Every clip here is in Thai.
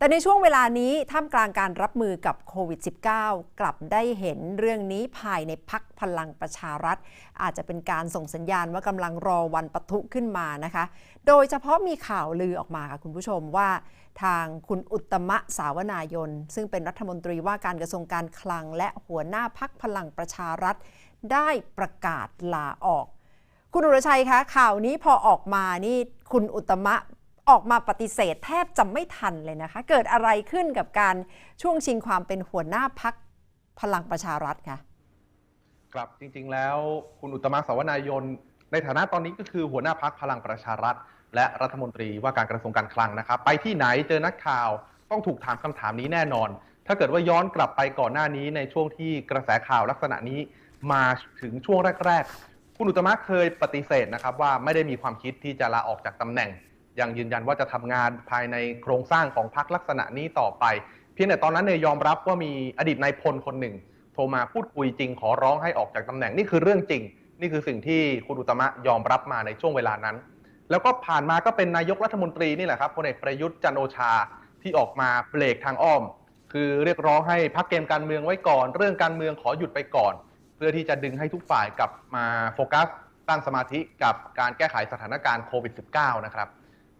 แต่ในช่วงเวลานี้ท่ามกลางการรับมือกับโควิด -19 กลับได้เห็นเรื่องนี้ภายในพักพลังประชารัฐ อาจจะเป็นการส่งสัญญาณว่ากำลังรอวันปะทุขึ้นมานะคะ โดยเฉพาะมีข่าวลือออกมาค่ะคุณผู้ชมว่า ทางคุณอุตมะสาวนายน ซึ่งเป็นรัฐมนตรีว่าการกระทรวงการคลัง และหัวหน้าพักพลังประชารัฐ ได้ประกาศลาออก คุณอุรชัยคะข่าวนี้พอออกมานี่คุณอุตมะ ออกมาปฏิเสธแทบจะไม่ทันเลยนะคะ เกิดอะไรขึ้นกับการช่วงชิงความเป็นหัวหน้าพักพลังประชารัฐคะครับจริงๆ แล้วคุณอุตมะสาวนายน ในฐานะตอนนี้ก็คือหัวหน้าพักพลังประชารัฐ และรัฐมนตรีว่าการกระทรวงการคลังนะครับ ไปที่ไหนเจอนักข่าวต้องถูกถามคำถามนี้แน่นอน ถ้าเกิดว่าย้อนกลับไปก่อนหน้านี้ในช่วงที่กระแสข่าวลักษณะนี้มาถึงช่วงแรก ๆ คุณอุตตมะเคยปฏิเสธนะครับว่าไม่ได้มีความคิดที่จะลาออกจากตำแหน่ง ยังยืนยันว่าจะทำงานภายในโครงสร้างของพรรคลักษณะนี้ต่อไป เพียงแต่ตอนนั้นเนยยอมรับว่ามีอดีตนายพลคนหนึ่ง โทรมาพูดคุยจริงขอร้องให้ออกจากตำแหน่งนี่คือเรื่องจริง นี่คือสิ่งที่คุณอุตมะยอมรับมาในช่วงเวลานั้น แล้วก็ผ่านมาก็เป็นนายกรัฐมนตรีนี่แหละครับพลเอกประยุทธ์จันทร์โอชาที่ออกมาเบรกทางอ้อม คือเรียกร้องให้พักเกมการเมืองไว้ก่อน เรื่องการเมืองขอหยุดไปก่อน เพื่อที่จะดึงให้ทุกฝ่ายกลับมาโฟกัสตั้งสมาธิกับการแก้ไขสถานการณ์โควิด -19 นะครับ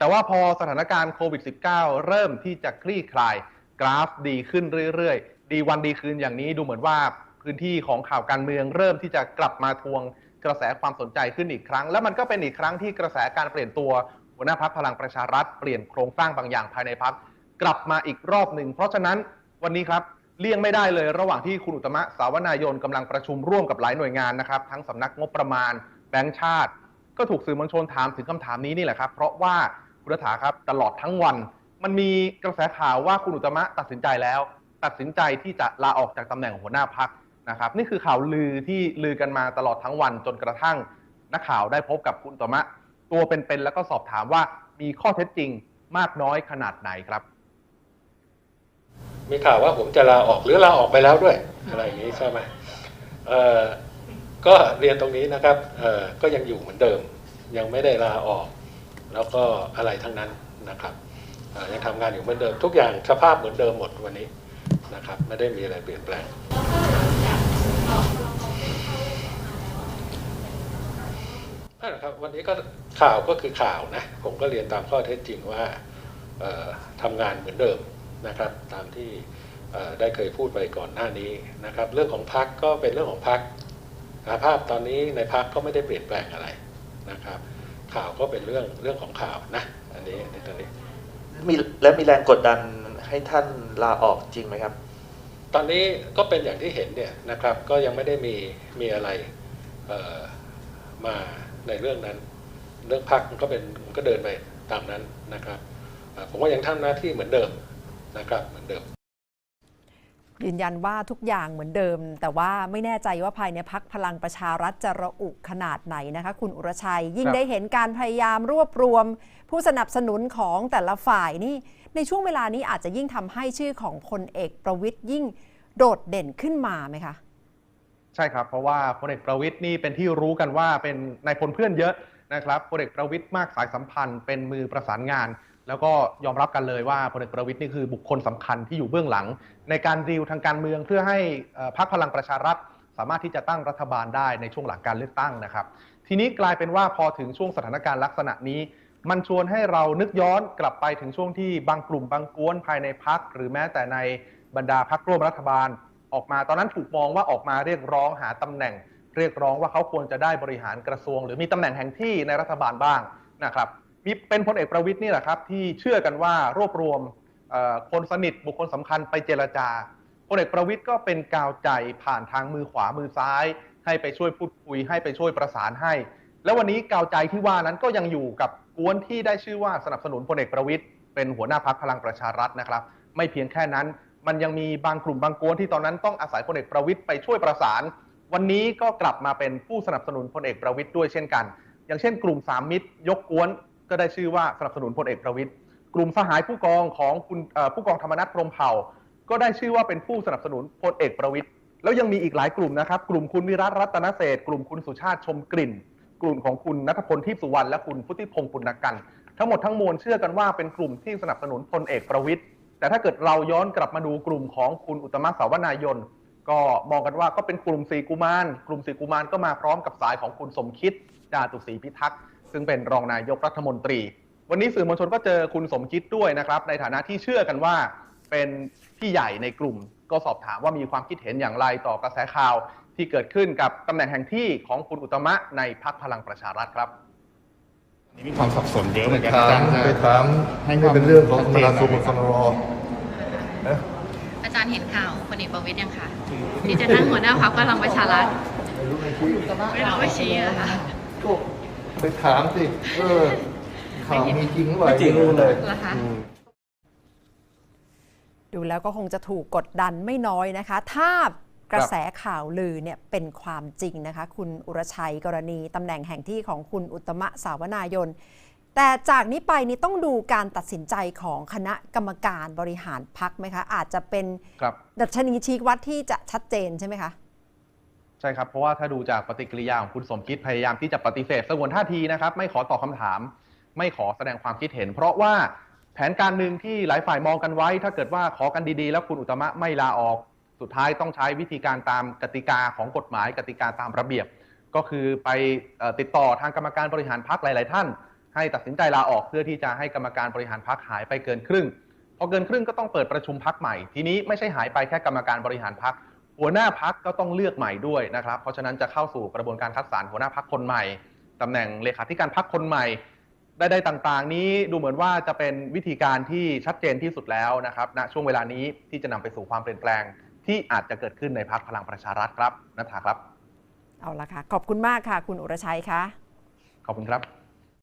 แต่ว่าพอสถานการณ์โควิด -19 เริ่มที่จะคลี่คลาย กราฟดีขึ้นเรื่อยๆ ดีวันดีคืนอย่างนี้ดูเหมือนว่าพื้นที่ของข่าวการเมืองเริ่มที่จะกลับมาทวงกระแสความสนใจขึ้นอีกครั้ง แล้วมันก็เป็นอีกครั้งที่กระแสการเปลี่ยนตัวหัวหน้าพักพลังประชารัฐเปลี่ยนโครงสร้างบางอย่างภายในพักกลับมาอีกรอบหนึ่ง เพราะฉะนั้นวันนี้ครับเลี่ยงไม่ได้เลยระหว่างที่คุณอุตมะสาวนายนกำลังประชุมร่วมกับหลายหน่วยงานนะครับ ทั้งสำนักงบประมาณแบงก์ชาติ ก็ถูกสื่อมวลชนถามถึงคำถามนี้นี่แหละครับ เพราะว่า คุณรัฐาครับ ตลอดทั้งวัน มันมีกระแสข่าวว่าคุณอุตมะตัดสินใจแล้ว ตัดสินใจที่จะลาออกจากตำแหน่งหัวหน้าพักนะครับ นี่คือข่าวลือที่ลือกันมาตลอดทั้งวันจนกระทั่งนักข่าวได้พบกับคุณอุตมะ ตัวเป็นๆแล้วก็สอบถามว่ามีข้อเท็จจริงมากน้อยขนาดไหนครับมีข่าวว่าผมจะลาออกหรือลาออกไปแล้วด้วยอะไรอย่างนี้ใช่ไหมเออก็เรียนตรงนี้นะครับเออก็ยังอยู่เหมือนเดิม ยังไม่ได้ลาออก แล้วก็อะไรทั้งนั้นนะครับยังทำงานอยู่เหมือนเดิมทุกอย่างสภาพเหมือนเดิมหมดวันนี้นะครับ ไม่ได้มีอะไรเปลี่ยนแปลง นั่นแหละครับวันนี้ก็ข่าวก็คือข่าวนะ ผมก็เรียนตามข้อเท็จจริงว่าเอ่อทำงานเหมือนเดิมนะครับ ตามที่ได้เคยพูดไปก่อนหน้านี้นะครับ เรื่องของพักก็เป็นเรื่องของพักภาพตอนนี้ในพักก็ไม่ได้เปลี่ยนแปลงอะไรนะครับ ข่าวก็เป็นเรื่องเรื่องของข่าวนะอันนี้ในตอนนี้มีและมีแรงกดดันให้ท่านลาออกจริงไหมครับ ตอนนี้ก็เป็นอย่างที่เห็นเนี่ยนะครับ ก็ยังไม่ได้มีมีอะไรเอ่อมาในเรื่องนั้น เรื่องพักมันก็เป็นมันก็เดินไปตามนั้นนะครับเอ่อผมว่ายังทำหน้าที่เหมือนเดิมนะครับเหมือนเดิม ยืนยันว่าทุกอย่างเหมือนเดิม แต่ว่าไม่แน่ใจว่าภายในพักพลังประชารัฐจะระอุขนาดไหนนะคะ คุณอุรชัย ยิ่งได้เห็นการพยายามรวบรวม ผู้สนับสนุนของแต่ละฝ่ายนี่ ในช่วงเวลานี้อาจจะยิ่งทำให้ชื่อของพลเอกประวิทย์ยิ่งโดดเด่นขึ้นมาไหมคะใช่ครับ เพราะว่าพลเอกประวิทย์นี่เป็นที่รู้กันว่าเป็นนายพลเพื่อนเยอะนะครับพลเอกประวิทย์มากสายสัมพันธ์เป็นมือประสานงาน แล้วก็ยอมรับกันเลยว่าพลเอกประวิทย์นี่คือบุคคลสำคัญที่อยู่เบื้องหลัง ในการดีลทางการเมืองเพื่อให้เอ่อพรรคพลังประชารัฐ สามารถที่จะตั้งรัฐบาลได้ในช่วงหลังการเลือกตั้งนะครับ ทีนี้กลายเป็นว่าพอถึงช่วงสถานการณ์ลักษณะนี้ มันชวนให้เรานึกย้อนกลับไปถึงช่วงที่บางกลุ่มบางกวนภายในพักหรือแม้แต่ในบรรดาพักร่วมรัฐบาล ออกมาตอนนั้นถูกมองว่าออกมาเรียกร้องหาตำแหน่ง เรียกร้องว่าเขาควรจะได้บริหารกระทรวง หรือมีตำแหน่งแห่งที่ในรัฐบาลบ้างนะครับ มีเป็นพลเอกประวิทย์นี่แหละครับที่เชื่อกันว่ารวบรวมคนสนิทบุคคลสำคัญไปเจรจาพลเอกประวิทย์ก็เป็นกาวใจผ่านทางมือขวามือซ้าย ให้ไปช่วยพูดคุยให้ไปช่วยประสานให้ แล้ววันนี้กาวใจที่ว่านั้นก็ยังอยู่กับกวนที่ได้ชื่อว่าสนับสนุนพลเอกประวิทย์เป็นหัวหน้าพักพลังประชารัฐนะครับ ไม่เพียงแค่นั้น มันยังมีบางกลุ่มบางกวนที่ตอนนั้นต้องอาศัยพลเอกประวิทย์ไปช่วยประสาน วันนี้ก็กลับมาเป็นผู้สนับสนุนพลเอกประวิทย์ด้วยเช่นกัน อย่างเช่น กลุ่มสามมิตรยกกวน ก็ได้ชื่อว่าสนับสนุนพลเอกประวิทย์กลุ่มสหายผู้กองของคุณผู้กองธรรมนัฐพรมเผ่า ก็ได้ชื่อว่าเป็นผู้สนับสนุนพลเอกประวิทย์แล้วยังมีอีกหลายกลุ่มนะครับ กลุ่มคุณวิรัตรัตนเศษกลุ่มคุณสุชาติชมกลิ่น กลุ่มของคุณนัทพลทิพย์สุวรรณและคุณพุทธิพงศ์ปุณกัน ทั้งหมดทั้งมวลเชื่อกันว่าเป็นกลุ่มที่สนับสนุนพลเอกประวิทย์แต่ถ้าเกิดเราย้อนกลับมาดูกลุ่มของคุณอุตมะสาวนายน ก็มองกันว่าก็เป็นกลุ่มสีกุมาร กลุ่มสีกุมารก็มาพร้อมกับสายของคุณสมคิดจาตุศรีพิทักษ์ ซึ่งเป็นรองนายกรัฐมนตรี วันนี้สื่อมวลชนก็เจอคุณสมคิดด้วยนะครับ ในฐานะที่เชื่อกันว่าเป็นพี่ใหญ่ในกลุ่ม ก็สอบถามว่ามีความคิดเห็นอย่างไรต่อกระแสข่าวที่เกิดขึ้นกับตำแหน่งแห่งที่ของคุณอุตตมะในพักพลังประชารัฐครับ นี่มีความสับสนเยอะเหไปมือนกันถาอาจามรย์ไปถามให้นี่ความเป็นเรื่องของชัดคเจนณะหสุน่มอยสนรนะอาจารย์เห็นข่าวพลเอกประวิตยยังคะที่จะนั่งหัวหน้าพักพลังประชารัฐไม่รู้ไม่ชี้ไม่รู้ไม่ชี้อะค่ะก็ ไปถามสิ เออข่าวมีจริงหรือเปล่าไม่รู้เลยเหรอคะ อืม ดูแล้วก็คงจะถูกกดดันไม่น้อยนะคะ ถ้ากระแสข่าวลือเนี่ยเป็นความจริงนะคะ คุณอุรชัยกรณีตำแหน่งแห่งที่ของคุณอุตตมะสาวนายน แต่จากนี้ไปนี่ต้องดูการตัดสินใจของคณะกรรมการบริหารพักไหมคะ อาจจะเป็นครับ ดัชนีชี้วัดที่จะชัดเจนใช่ไหมคะ ใช่ครับ เพราะว่าถ้าดูจากปฏิกิริยาของคุณสมคิดพยายามที่จะปฏิเสธสงวนท่าทีนะครับ ไม่ขอตอบคำถาม ไม่ขอแสดงความคิดเห็น เพราะว่าแผนการหนึ่งที่หลายฝ่ายมองกันไว้ ถ้าเกิดว่าขอกันดีๆ แล้วคุณอุตมะไม่ลาออก สุดท้ายต้องใช้วิธีการตามกติกาของกฎหมาย กติกาตามระเบียบ ก็คือไปอติดต่อทางกรรมการบริหารพักหลาย ๆ ท่าน ให้ตัดสินใจลาออกเพื่อที่จะให้กรรมการบริหารพักหายไปเกินครึ่งพอเกินครึ่งก็ต้องเปิดประชุมพักใหม่ ทีนี้ไม่ใช่หายไปแค่กรรมการบริหารพัก หัวหน้าพักก็ต้องเลือกใหม่ด้วยนะครับ เพราะฉะนั้นจะเข้าสู่กระบวนการคัดสรรหัวหน้าพักคนใหม่ตำแหน่งเลขาธิการพักคนใหม่ได้ๆต่างๆ นี้ดูเหมือนว่าจะเป็นวิธีการที่ชัดเจนที่สุดแล้วนะครับณช่วงเวลานี้ที่จะนำไปสู่ความเปลี่ยนแปลง ที่อาจจะเกิดขึ้นในพักพลังประชารัฐครับนัทธาครับ เอาละค่ะ ขอบคุณมากค่ะ คุณอุรชัยคะขอบคุณครับ